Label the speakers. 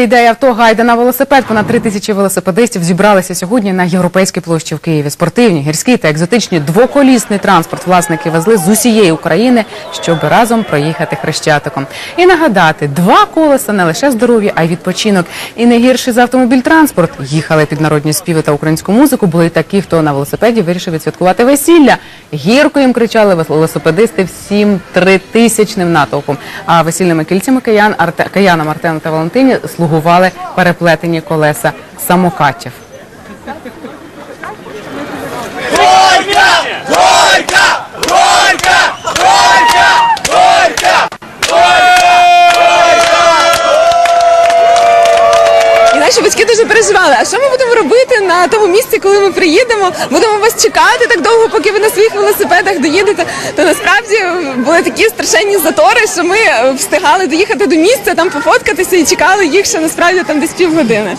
Speaker 1: Ідея авто гайда на велосипед. Понад три тисячі велосипедистів зібралися сьогодні на європейській площі в Києві. Спортивні, гірські та екзотичні двоколісний транспорт власники везли з усієї України, щоб разом проїхати хрещатиком. І нагадати, два колеса не лише здоров'я, а й відпочинок. І не гірший за автомобіль транспорт. Їхали під народні співи та українську музику. Були такі, хто на велосипеді вирішив відсвяткувати весілля. Гірко їм кричали велосипедисти всім тритисячним натовпом. А весільними кільцями киян Арте... киянам Артему та Валентині слугували переплетені колеса самокатів.
Speaker 2: Наші батьки дуже переживали. А що ми будемо робити на тому місці, коли ми приїдемо? Будемо вас чекати так довго, поки ви на своїх велосипедах доїдете. То насправді були такі страшенні затори, що ми е, встигали доїхати до місця, там пофоткатися і чекали їх ще насправді там десь півгодини.